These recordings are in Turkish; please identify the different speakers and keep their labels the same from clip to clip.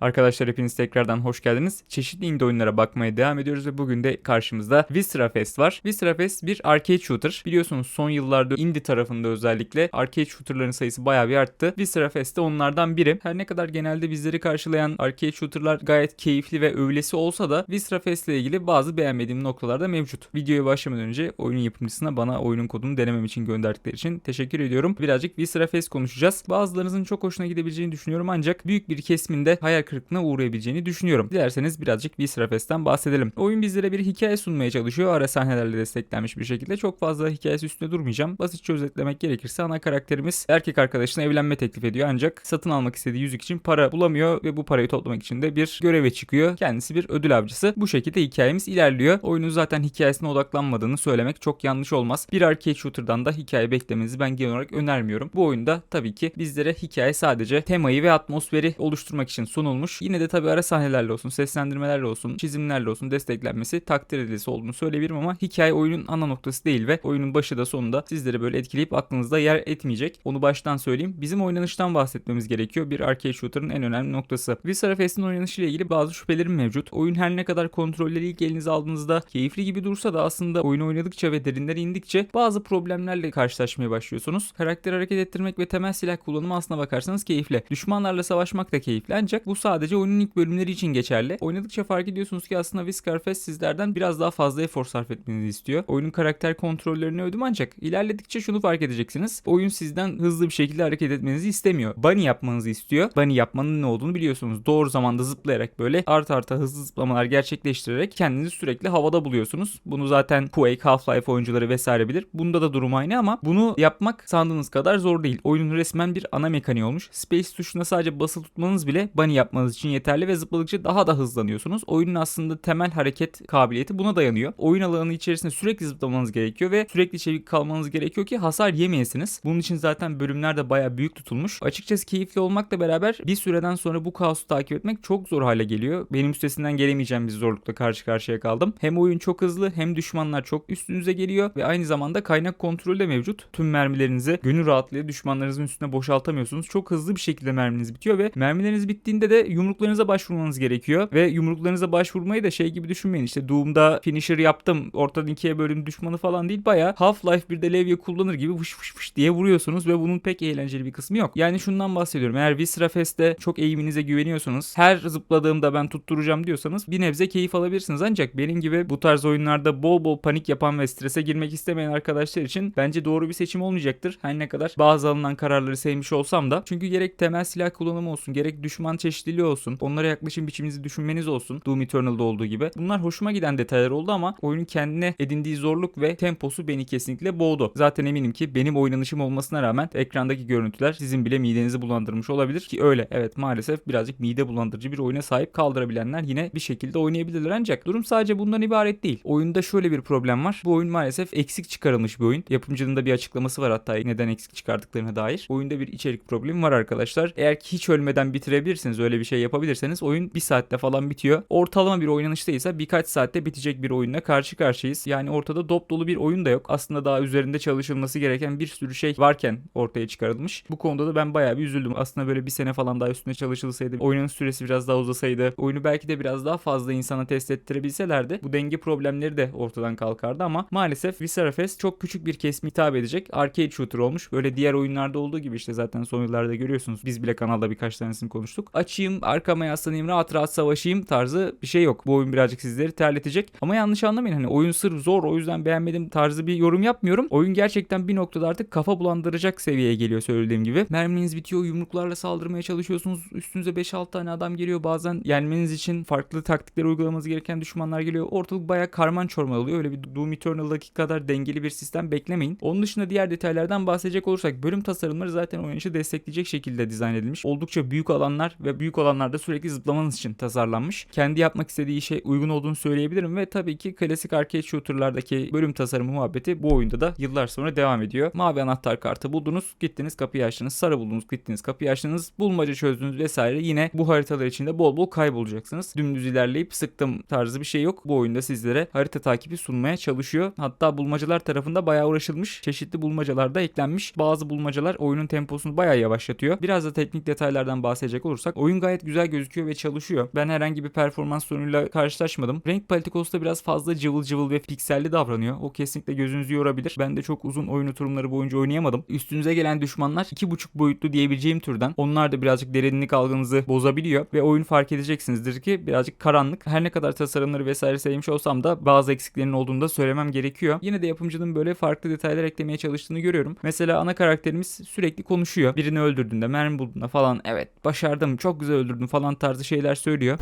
Speaker 1: Arkadaşlar hepiniz tekrardan hoş geldiniz. Çeşitli indie oyunlara bakmaya devam ediyoruz ve bugün de karşımızda Viscera Fest var. Viscera Fest bir arcade shooter. Biliyorsunuz son yıllarda indie tarafında özellikle arcade shooterların sayısı bayağı bir arttı. Viscera Fest de onlardan biri. Her ne kadar genelde bizleri karşılayan arcade shooterlar gayet keyifli ve övülesi olsa da Viscera Fest ile ilgili bazı beğenmediğim noktalar da mevcut. Videoya başlamadan önce oyunun yapımcısına bana oyunun kodunu denemem için gönderdikleri için teşekkür ediyorum. Birazcık Viscera Fest konuşacağız. Bazılarınızın çok hoşuna gidebileceğini düşünüyorum ancak büyük bir kesiminde hayal kırıklığına uğrayabileceğini düşünüyorum. Dilerseniz birazcık Viscera Fest'ten bahsedelim. Oyun bizlere bir hikaye sunmaya çalışıyor. Ara sahnelerle desteklenmiş bir şekilde. Çok fazla hikayesi üstünde durmayacağım. Basitçe özetlemek gerekirse ana karakterimiz erkek arkadaşına evlenme teklif ediyor ancak satın almak istediği yüzük için para bulamıyor ve bu parayı toplamak için de bir göreve çıkıyor. Kendisi bir ödül avcısı. Bu şekilde hikayemiz ilerliyor. Oyunun zaten hikayesine odaklanmadığını söylemek çok yanlış olmaz. Bir arcade shooter'dan da hikaye beklemenizi ben genel olarak önermiyorum. Bu oyunda tabii ki bizlere hikaye sadece temayı ve atmosferi oluşturmak için sunulmuş. Yine de tabii ara sahnelerle olsun, seslendirmelerle olsun, çizimlerle olsun desteklenmesi takdir edilisi olduğunu söyleyebilirim ama hikaye oyunun ana noktası değil ve oyunun başı da sonunda sizleri böyle etkileyip aklınızda yer etmeyecek. Onu baştan söyleyeyim. Bizim oynanıştan bahsetmemiz gerekiyor. Bir arcade shooter'ın en önemli noktası. Viscera Fest'in oynanışıyla ilgili bazı şüphelerim mevcut. Oyun her ne kadar kontrolleri ilk elinize aldığınızda keyifli gibi dursa da aslında oyunu oynadıkça ve derinlere indikçe bazı problemlerle karşılaşmaya başlıyorsunuz. Karakter hareket ettirmek ve temel silah kullanımı aslına bakarsanız keyifli. Düşmanlarla savaşmak da keyifli ancak bu sadece oyunun ilk bölümleri için geçerli. Oynadıkça fark ediyorsunuz ki aslında Viscar Fest sizlerden biraz daha fazla efor sarf etmenizi istiyor. Oyunun karakter kontrollerini övdüm ancak ilerledikçe şunu fark edeceksiniz. Oyun sizden hızlı bir şekilde hareket etmenizi istemiyor. Bunny yapmanızı istiyor. Bunny yapmanın ne olduğunu biliyorsunuz. Doğru zamanda zıplayarak böyle art arta hızlı zıplamalar gerçekleştirerek kendinizi sürekli havada buluyorsunuz. Bunu zaten Quake, Half-Life oyuncuları vesaire bilir. Bunda da durum aynı ama bunu yapmak sandığınız kadar zor değil. Oyunun resmen bir ana mekaniği olmuş. Space tuşuna sadece basılı tutmanız bile bunny yapmanız için yeterli ve zıpladıkça daha da hızlanıyorsunuz. Oyunun aslında temel hareket kabiliyeti buna dayanıyor. Oyun alanı içerisinde sürekli zıplamanız gerekiyor ve sürekli çevik kalmanız gerekiyor ki hasar yemeyesiniz. Bunun için zaten bölümler de bayağı büyük tutulmuş. Açıkçası keyifli olmakla beraber bir süreden sonra bu kaosu takip etmek çok zor hale geliyor. Benim üstesinden gelemeyeceğim bir zorlukla karşı karşıya kaldım. Hem oyun çok hızlı hem düşmanlar çok üstünüze geliyor ve aynı zamanda kaynak kontrolü de mevcut. Tüm mermilerinizi gönül rahatlığıyla düşmanlarınızın üstüne boşaltamıyorsunuz. Çok hızlı bir şekilde merminiz bitiyor ve mermileriniz bittiğinde de yumruklarınıza başvurmanız gerekiyor ve yumruklarınıza başvurmayı da şey gibi düşünmeyin. İşte Doom'da finisher yaptım, ortadan ikiye bölüm düşmanı falan değil. Baya Half-Life 1'de levye kullanır gibi fış fış fış diye vuruyorsunuz ve bunun pek eğlenceli bir kısmı yok. Yani şundan bahsediyorum. Eğer Viscera Fest'te çok eğiminize güveniyorsanız, her zıpladığımda ben tutturacağım diyorsanız bir nebze keyif alabilirsiniz. Ancak benim gibi bu tarz oyunlarda bol bol panik yapan ve strese girmek istemeyen arkadaşlar için bence doğru bir seçim olmayacaktır. Her ne kadar bazı alınan kararları sevmiş olsam da. Çünkü gerek temel silah kullanımı olsun, gerek düşman çeşitliliği olsun, onlara yaklaşım biçiminizi düşünmeniz olsun. Doom Eternal'da olduğu gibi. Bunlar hoşuma giden detaylar oldu ama oyunun kendine edindiği zorluk ve temposu beni kesinlikle boğdu. Zaten eminim ki benim oynanışım olmasına rağmen ekrandaki görüntüler sizin bile midenizi bulandırmış olabilir ki öyle. Evet maalesef birazcık mide bulandırıcı bir oyuna sahip kaldırabilenler yine bir şekilde oynayabilirler ancak durum sadece bundan ibaret değil. Oyunda şöyle bir problem var. Bu oyun maalesef eksik çıkarılmış bir oyun. Yapımcının da bir açıklaması var hatta neden eksik çıkardıklarına dair. Oyunda bir içerik problemi var arkadaşlar. Eğer ki hiç ölmeden bitirebilirsiniz öyle bir şey yapabilirseniz oyun bir saatte falan bitiyor. Ortalama bir oynanıştaysa birkaç saatte bitecek bir oyunla karşı karşıyayız. Yani ortada dop dolu bir oyun da yok. Aslında daha üzerinde çalışılması gereken bir sürü şey varken ortaya çıkarılmış. Bu konuda da ben bayağı bir üzüldüm. Aslında böyle bir sene falan daha üstüne çalışılsaydı, oynanış süresi biraz daha uzasaydı, oyunu belki de biraz daha fazla insana test ettirebilselerdi bu denge problemleri de ortadan kalkardı ama maalesef Viscera Fest çok küçük bir kesime hitap edecek arcade shooter olmuş. Böyle diğer oyunlarda olduğu gibi işte zaten son yıllarda görüyorsunuz. Biz bile kanalda birkaç tanesini konuştuk. Açayım, arkama yaslanayım, rahat rahat savaşayım tarzı bir şey yok. Bu oyun birazcık sizleri terletecek. Ama yanlış anlamayın hani oyun sırf zor o yüzden beğenmedim tarzı bir yorum yapmıyorum. Oyun gerçekten bir noktada artık kafa bulandıracak seviyeye geliyor söylediğim gibi. Merminiz bitiyor, yumruklarla saldırmaya çalışıyorsunuz. Üstünüze 5-6 tane adam geliyor. Bazen yenmeniz için farklı taktikler uygulamanız gereken düşmanlar geliyor. Ortalık bayağı karman çorman oluyor. Öyle bir Doom Eternal'daki kadar dengeli bir sistem beklemeyin. Onun dışında diğer detaylardan bahsedecek olursak bölüm tasarımları zaten oynayışı destekleyecek şekilde dizayn edilmiş. Oldukça büyük alanlar ve büyük alanlarda sürekli zıplamanız için tasarlanmış. Kendi yapmak istediği işe uygun olduğunu söyleyebilirim ve tabii ki klasik arcade shooter'lardaki bölüm tasarımı muhabbeti bu oyunda da yıllar sonra devam ediyor. Mavi anahtar kartı buldunuz, gittiniz kapıyı açtınız. Sarı buldunuz, gittiniz kapıyı açtınız. Bulmaca çözdünüz vesaire. Yine bu haritalar içinde bol bol kaybolacaksınız. Dümdüz ilerleyip sıktım tarzı bir şey yok. Bu oyunda sizlere harita takibi sunmaya çalışıyor. Hatta bulmacalar tarafında bayağı uğraşılmış. Çeşitli bulmacalar da eklenmiş. Bazı bulmacalar oyunun temposunu bayağı yavaşlatıyor. Biraz da teknik detaylardan bahsedecek olursak oyun gayet güzel gözüküyor ve çalışıyor. Ben herhangi bir performans sorunuyla karşılaşmadım. Renk paleti konusunda biraz fazla cıvıl cıvıl ve pikselli davranıyor. O kesinlikle gözünüzü yorabilir. Ben de çok uzun oyun oturumları boyunca oynayamadım. Üstünüze gelen düşmanlar 2.5 boyutlu diyebileceğim türden. Onlar da birazcık derinlik algınızı bozabiliyor ve oyun fark edeceksinizdir ki birazcık karanlık. Her ne kadar tasarımları vesaire sevmiş olsam da bazı eksiklerin olduğunu da söylemem gerekiyor. Yine de yapımcının böyle farklı detaylar eklemeye çalıştığını görüyorum. Mesela ana karakterimiz sürekli konuşuyor. Birini öldürdüğünde, mermi bulduğunda falan evet başardım, çok güzel öldürdüm falan tarzı şeyler söylüyor.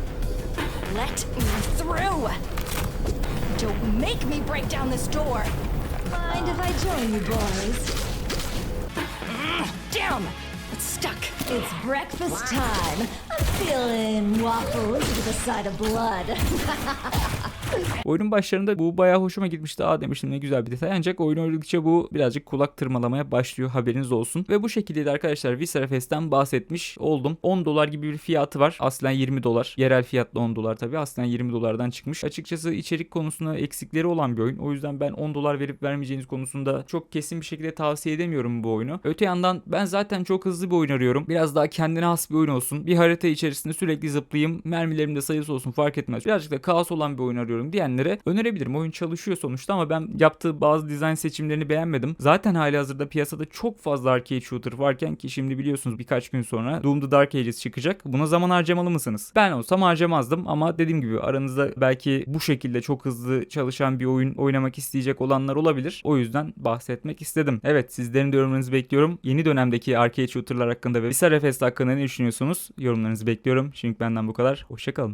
Speaker 2: Let me through! Don't make me break down this door!
Speaker 3: Mind if I join you boys?
Speaker 2: Damn! Stuck!
Speaker 3: It's breakfast time. I'm feeling waffles with a side of blood.
Speaker 1: Oyunun başlarında bu bayağı hoşuma gitmişti. Aa demiştim ne güzel bir detay. Ancak oyun oynadıkça bu birazcık kulak tırmalamaya başlıyor haberiniz olsun. Ve bu şekilde de arkadaşlar Viscera Fest'ten bahsetmiş oldum. 10 dolar gibi bir fiyatı var. Aslen 20 dolar. Yerel fiyatla 10 dolar tabii. Aslen 20 dolardan çıkmış. Açıkçası içerik konusunda eksikleri olan bir oyun. O yüzden ben 10 dolar verip vermeyeceğiniz konusunda çok kesin bir şekilde tavsiye edemiyorum bu oyunu. Öte yandan ben zaten çok hızlı bir oyun arıyorum. Biraz daha kendine has bir oyun olsun. Bir harita içerisinde sürekli zıplayayım. Mermilerim de sayısı olsun fark etmez. Birazcık da kaos olan bir oyun arıyorum diyenlere önerebilirim. Oyun çalışıyor sonuçta ama ben yaptığı bazı dizayn seçimlerini beğenmedim. Zaten hali hazırda piyasada çok fazla arcade shooter varken ki şimdi biliyorsunuz birkaç gün sonra Doom the Dark Ages çıkacak. Buna zaman harcamalı mısınız? Ben olsam harcamazdım ama dediğim gibi aranızda belki bu şekilde çok hızlı çalışan bir oyun oynamak isteyecek olanlar olabilir. O yüzden bahsetmek istedim. Evet sizlerin de yorumlarınızı bekliyorum. Yeni dönemdeki arcade shooterlar hakkında ve Viscera Fest hakkında ne düşünüyorsunuz? Yorumlarınızı bekliyorum. Şimdi benden bu kadar. Hoşçakalın.